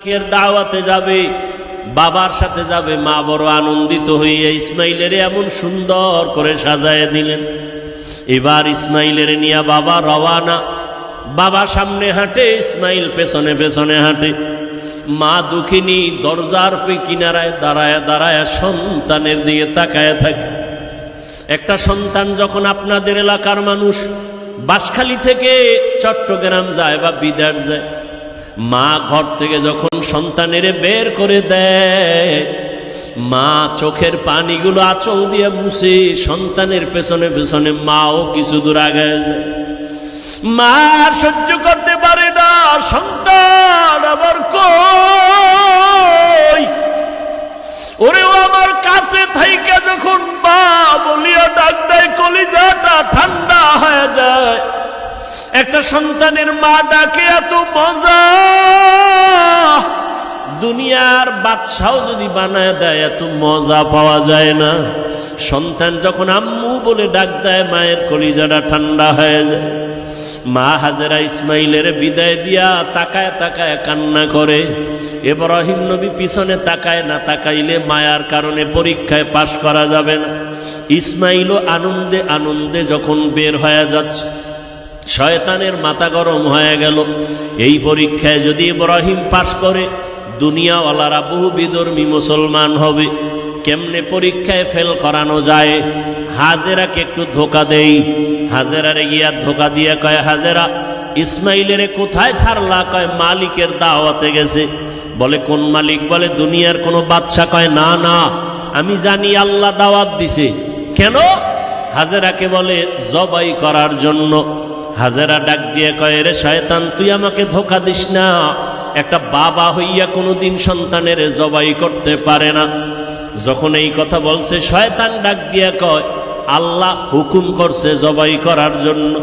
এর দাওয়াতে যাবে, বাবার সাথে যাবে, মা বড় আনন্দিত হইয়া ইসমাইলের এমন সুন্দর করে সাজায় দিলেন। এবার ইসমাইলের নিয়া বাবা রওয়ানা, বাবা সামনে হাঁটে, ইসমাইল পেছনে পেছনে হাঁটে। মা দুঃখিনী দরজার পে কিনারায় দাঁড়ায় দাঁড়ায় সন্তানের দিকে তাকায় থাকে। একটা সন্তান যখন আপনাদের এলাকার মানুষ, বাঁশখালী থেকে চট্টগ্রাম যায় বা বিদার যায় মা ঘর থেকে যখন সন্তানের বের করে দেয়, মা চোখের পানিগুলো আঁচল দিয়ে মুছে সন্তানের পেছনে পেছনে মাও কিছু দূর আগে মা সহ্য করতে পারে না, সন্তান আবার কই? ওরেও আমার কাছে থাইকা যখন মা বলিয়া ডাক দেয়, কলিজাটা ঠান্ডা হয়ে যায়। একটা সন্তানের মা ডাকে, এত মজা! দুনিয়ার বাদশাও যদি বানায় দেয়, এত মজা পাওয়া যায় না। সন্তান যখন আম্মু বলে ডাক দেয়, মায়ের কলিজাটা ঠান্ডা হয়ে যায়। মা হাজেরা ইসমাইলের বিদায় দিয়া তাকায় তাকায় কান্না করে। এবার এব্রাহিম নবী পিছনে তাকায় না তাকাইলে মায়ার কারণে পরীক্ষায় পাশ করা যাবে না। ইসমাইলও আনন্দে আনন্দে যখন বের হয়ে যাচ্ছে শয়তানের মাথা গরম হয়ে গেল। এই পরীক্ষায় যদি ইব্রাহিম পাশ করে, দুনিয়াওয়ালারা বহু বিধর্মী মুসলমান হবে। কেমনে পরীক্ষায় ফেল করানো যায়? হাজেরাকে একটু ধোকা দেই। হাজেরারে গিয়া ধোকা দিয়ে কয়, হাজেরা, ইসমাইলের কোথায় ছাড়লা? কয়, মালিকের দাওয়াতে গেছে। বলে, কোন মালিক? বলে, দুনিয়ার কোনো বাদশা। কয়, না না, আমি জানি আল্লাহ দাওয়াত দিছে। কেন? হাজেরাকে বলে, জবাই করার জন্য। হাজেরা ডাক দিয়ে কয়, রে শয়তান, তুই আমাকে ধোকা দিস না। একটা বাবা হইয়া কোনোদিন সন্তানের জবাই করতে পারে না। যখন এই কথা বলছে, শয়তান ডাক দিয়া কয়, আল্লাহ হুকুম করছে জবাই করার জন্য।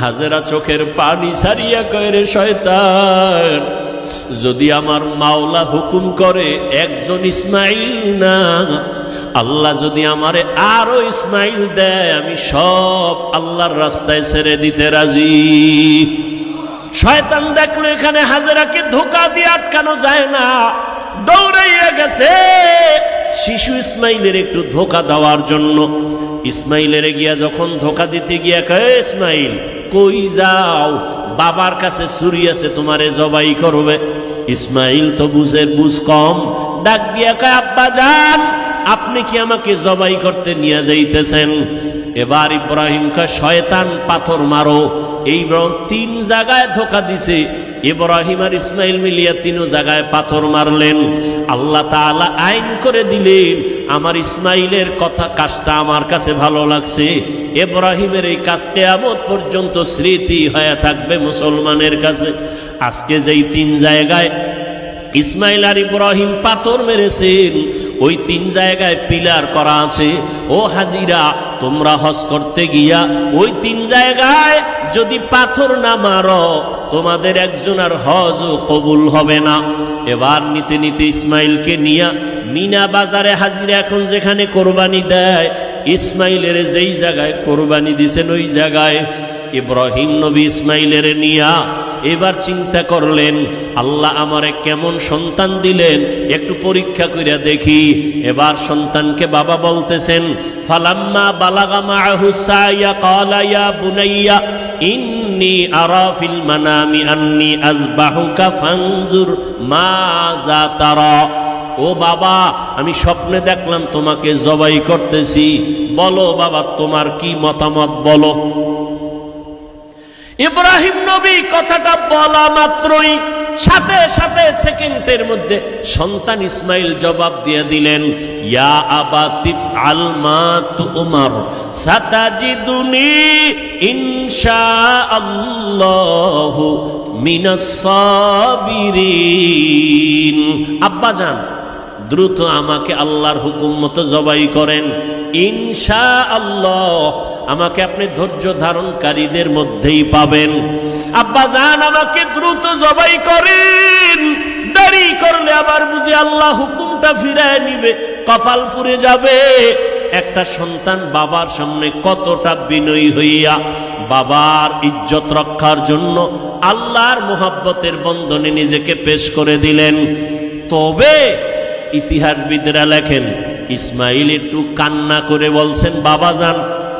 হাজেরা চোখের পানি সারিয়া কয়, রে শয়তান যদি আমার মাওলা হুকুম করে, একজন ইসমাইল না, আল্লাহ যদি আমারে আরও ইসমাইল দেয়, আমি সব আল্লাহর রাস্তায় ছেড়ে দিতে রাজি। শয়তান দেখল এখানে হাজেরাকে ধোকা দিয়ে আটকানো যায় না, দৌড়াইয়া গেছে। শিশু ইসমাইলের একটু ধোকা দেওয়ার জন্য, ইসমাইলের গিয়া যখন ধোকা দিতে গিয়া কয়ে ইসমাইল, কই যাও? বাবার কাছে ছুরি আছে, তোমারে জবাই করবে। ইসমাইল তো বুঝে, বুঝ কম। ডাক দিয়া কয়, আব্বা যান, আপনি কি আমাকে জবাই করতে নিয়ে যাইতেছেন? এবার ইব্রাহিম কা শয়তান পাথর মারো। এই তিন জায়গায় ধোকা দিছে। ইব্রাহিম আর ইসমাইল মিলিয়া তিনও জায়গায় পাথর মারলেন। আল্লাহ তাআলা আইন করে দিলেন, আমার ইসমাইলের কথা, কাজটা আমার কাছে ভালো লাগছে। ইব্রাহিমের এই কাজটা আমত পর্যন্ত স্মৃতি হয়ে থাকবে মুসলমানের কাছে। আজকে যেই তিন জায়গায় ইসমাইল আর ইব্রাহিম পাথর মেরেছেন, ওই তিন জায়গায় পিলার করা আছে। ও হাজিরা, তোমরা হজ করতে গিয়া ওই তিন জায়গায় যদি পাথর না মারো, তোমাদের একজন আর হজ কবুল হবে না। এবার নিতে নিতে ইসমাইলকে নিয়া মিনা বাজারে হাজিরা এখন যেখানে কোরবানি দেয়, ইসমাইলের যেই জায়গায় কোরবানি দিছেন ওই জায়গায়। ইব্রাহিম নবী ইসমাইলের নিয়া এবার চিন্তা করলেন, আল্লাহ আমারে কেমন সন্তান দিলেন? একটু পরীক্ষা কইরা দেখি। এবার সন্তানকে বাবা বলতেছেন, ফালাম্মা বালাগা মাআহু সাইয়া ক্বালা ইয়া বুনাইয়া, ইন্নী আরা ফিল মানামি আন্নী আযবাহুকা ফানজুর মাযা তারা। ও বাবা, আমি স্বপ্নে দেখলাম তোমাকে জবাই করতেছি। বলো বাবা, তোমার কি মতামত বলো? ইব্রাহিম নবী কথাটা বলা মাত্রই সাথে সাথে সেকেন্ডের মধ্যে সন্তান ইসমাইল জবাব দিয়ে দিলেন, ইয়া আবা তিফ আল মা তুমার, সাতাজিদুনি ইনশা আল্লাহ মিনাস সাবিরিন। আব্বা জান দ্রুত আমাকে আল্লাহর হুকুম মতো জবাই করেন। ইনশা আল্লাহ আমাকে আপনি ধৈর্য ধারণকারীদের মধ্যেই পাবেন। আব্বা জান, আমাকে দ্রুত জবাই করেন। দেরি করলে আবার বুঝি আল্লাহ হুকুমটা ফিরায় নিবে, কপাল পুড়ে যাবে। একটা সন্তান বাবার সামনে কতটা বিনয়ী হইয়া বাবার ইজ্জত রক্ষার জন্য আল্লাহর মোহাব্বতের বন্ধনে নিজেকে পেশ করে দিলেন। তবে ইতিহাসবিদরা লেখেন, ইসমাইল একটু কান্না করে বলছেন, বাবা যান,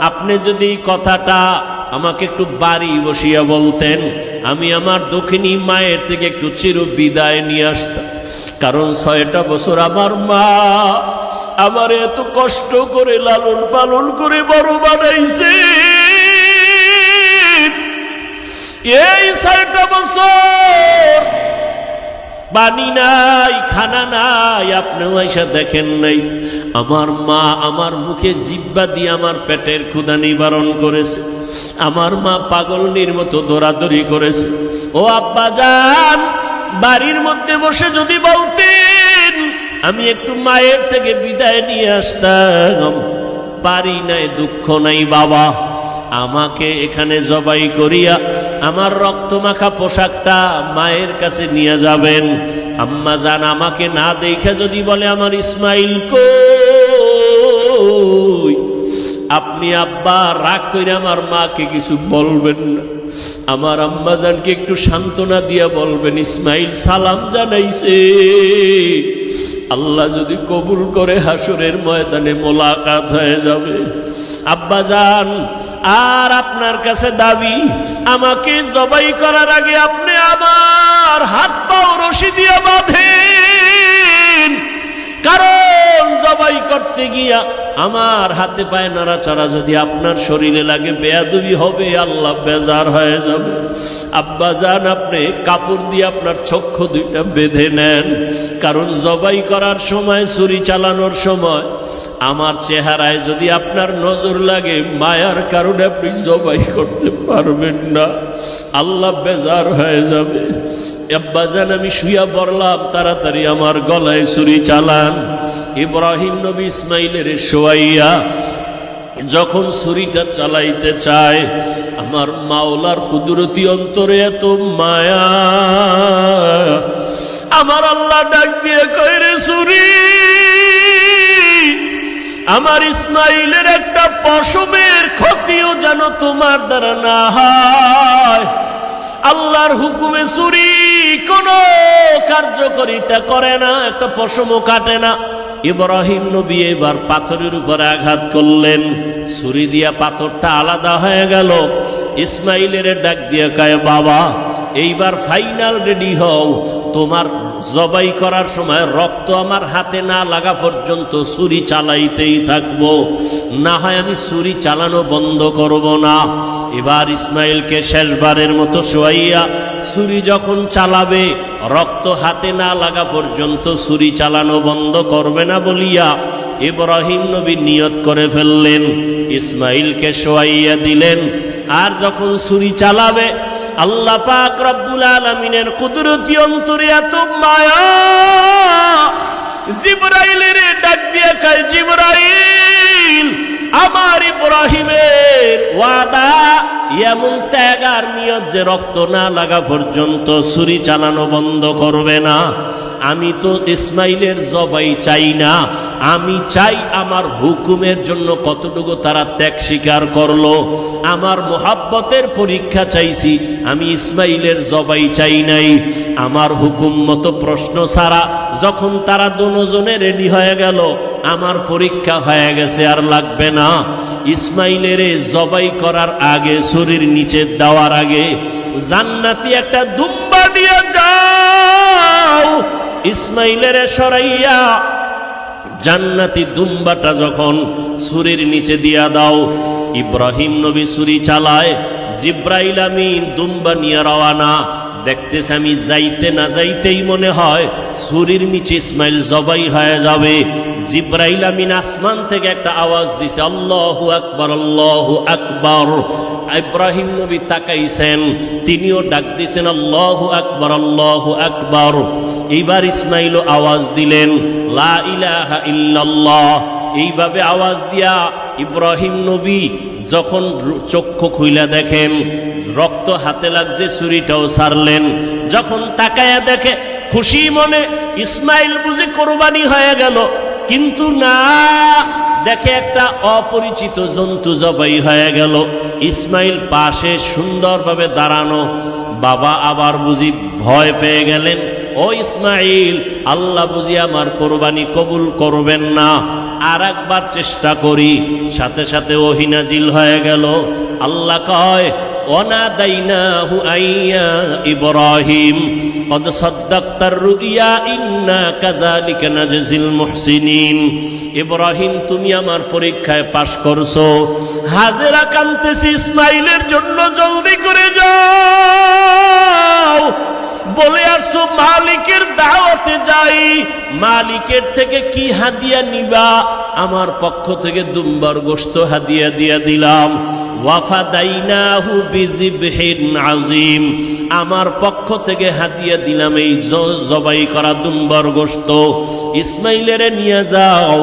আপনি যদি কথাটা আমাকে একটু বাড়ি বসিয়া বলতেন, আমি আমার দক্ষিণী মায়ের থেকে একটু চির বিদায় নিয়ে আসতাম। কারণ ছয়টা বছর আমার মা আমার এত কষ্ট করে লালন পালন করে বড় বানাইছে এই ছয়টা বছর পানি নাই, খানা নাই আপনিও এসে দেখেন নাই। আমার মা আমার মুখে জিব্বা দিয়ে আমার পেটের ক্ষুদা নিবারণ করেছে। আমার মা পাগলনির মতো দৌড়াদৌড়ি করেছে। ও আব্বা যান, বাড়ির মধ্যে বসে যদি বলতেন, আমি একটু মায়ের থেকে বিদায় নিয়ে আসতাম। পারি নাই, দুঃখ নাই বাবা। আমাকে এখানে জবাই করিয়া আমার রক্তমাখা পোশাকটা মায়ের কাছে নিয়ে যাবেন। আম্মা জান আমাকে না দেখে যদি বলে আমার ইসমাইল কই? আপনি আব্বা, রাগ করে আমার মাকে কিছু বলবেন না। আমার আম্মা জানকে একটু সান্ত্বনা দিয়া বলবেন, ইসমাইল সালাম জানাইছে। আল্লাহ যদি কবুল করে হাসুরের ময়দানে মোলাকাত হয়ে যাবে। আব্বা যান আর আপনার কাছে দাবি, আমাকে জবাই করার আগে আপনি আমার হাত পাও রশি দিয়ে বাঁধেন। কারণ জবাই করতে গিয়া আমার হাতে পায়ে নাড়াচাড়া যদি আপনার শরীরে লাগে, বেয়াদুবি হবে, আল্লাহ বেজার হয়ে যাবে। আব্বা যান আপনি কাপড় দিয়ে আপনার চক্ষু দুইটা বেঁধে নেন। কারণ জবাই করার সময়, ছুরি চালানোর সময় আমার চেহারায় যদি আপনার নজর লাগে, মায়ার কারণে আপনি জবাই করতে পারবেন না। আল্লাহ বেজার হয়ে যাবে। আব্বাজান আমি শুয়া পড়লাম, তাড়াতাড়ি আমার গলায় ছুরি চালান। ইব্রাহিম নবী ইসমাইলের শোয়াইয়া যখন ছুরিটা চালাইতে চায়, আমার মাওলার কুদরতি অন্তরে এত মায়া। আমার আল্লাহ ডাক দিয়ে কইরে, ছুরি আমার ইসমাইলের একটা পশমের ক্ষতিও যেন তোমার দ্বারা না হয়। আল্লাহর হুকুমে চুরি কোন কার্যকরিতা করে না, একটা পশমও কাটে না। ইব্রাহিম নবী এবার পাথরের উপরে আঘাত করলেন। ছুরি দিয়া পাথরটা আলাদা হয়ে গেল। ইসমাইলের ডাক দিয়ে কায়, বাবা এইবার ফাইনাল রেডি হও। তোমার জবাই করার সময় রক্ত আমার হাতে না লাগা পর্যন্ত ছুরি চালাইতেই থাকব। না হয় আমি ছুরি চালানো বন্ধ করব না। এবার ইসমাইলকে শেষবারের মতো শোয়াইয়া ছুরি যখন চালাবে, রক্ত হাতে না লাগা পর্যন্ত ছুরি চালানো বন্ধ করবে না বলিয়া ইব্রাহিম নবী নিয়ত করে ফেললেন। ইসমাইলকে শোয়াইয়া দিলেন। আর যখন ছুরি চালাবে আল্লাহ পাক রব্বুল আলমিনের কুদরতি অন্তরে এত মায়া। জিব্রাইলের ডাক দিয়ে খায় জিব্রাইল, আমার ইব্রাহিমের ওয়াদা, এমন ত্যাগ আর নিয়ত যে রক্ত না লাগা পর্যন্ত ছুরি চালানো বন্ধ করবে না। আমি তো ইসমাইলের জবাই চাই না আমি চাই আমার হুকুমের জন্য কতটুকু তারা ত্যাগ স্বীকার করল। আমার মোহাব্বতের পরীক্ষা চাইছি, আমি ইসমাইলের জবাই চাই নাই। আমার হুকুম মতো প্রশ্ন ছাড়া যখন তারা দুজনে রেডি হয়ে গেল, আমার পরীক্ষা হয়ে গেছে আর লাগবে না। ইসমাইলের জবাই করার আগে শরীর নিচে দেওয়ার আগে, জান্নাতি একটা দুম্বা দিয়ে যাও। ইসমাইলের সরাইয়া জান্নাতি দুম্বাটা যখন সুরির নিচে দিয়া দাও, ইব্রাহিম নবী সুরি চালায়, জিব্রাইল আমিন দুম্বা নিয়ে রওয়ানা দেখতেছে আমি যাইতে না যাইতেই মনে হয় সুরির নিচে ইসমাইল জবাই হয়ে যাবে। জিব্রাইল আমিন আসমান থেকে একটা আওয়াজ দিছে, আল্লাহু আকবার আল্লাহু আকবার। ইব্রাহিম নবী তাকাইছেন, তিনিও ডাক দিছেন, আল্লাহু আকবার আল্লাহু আকবার। এইবার ইসমাইলও আওয়াজ দিলেন, লা ইলাহা ইল্লাল্লাহ। এইভাবে আওয়াজ দিয়া ইব্রাহিম নবী যখন চক্ষু খুইলা দেখেন, রক্ত হাতে লাগছে, ছুরিটাও সারলেন। যখন তাকায়া দেখে, খুশি মনে ইসমাইল বুঝি কোরবানি হয়ে গেল। কিন্তু না, দেখে একটা অপরিচিত জন্তু জবাই হয়ে গেল। ইসমাইল পাশে সুন্দরভাবে দাঁড়ানো। বাবা আবার বুঝি ভয় পেয়ে গেলেন। ও ইসমাইল আল্লাহ বুঝি আমার কোরবানি কবুল করবেন না আর একবার চেষ্টা করি সাথে সাথে ওহিনাজিল হয়ে গেল আল্লাহ কয় অনাদাইনাহু আইয়া ইব্রাহিম قد صدقت الرؤيا إنا كذلك نجزي المحسنين ইব্রাহিম তুমি আমার পরীক্ষায় পাশ করছো হাজেরা কান্তেছি ইসমাইলের জন্য জলদি করে যাও বলে আসছো মালিকের দাওয়াতে যাই। মালিকের থেকে কি হাদিয়া নিবা? আমার পক্ষ থেকে দুম্বার গোস্ত হাদিয়া দিয়া দিলাম। আজিম আমার পক্ষ থেকে হাদিয়া দিলাম এই জবাই করা দুম্বার গোস্ত ইসমাইলের নিয়ে যাও।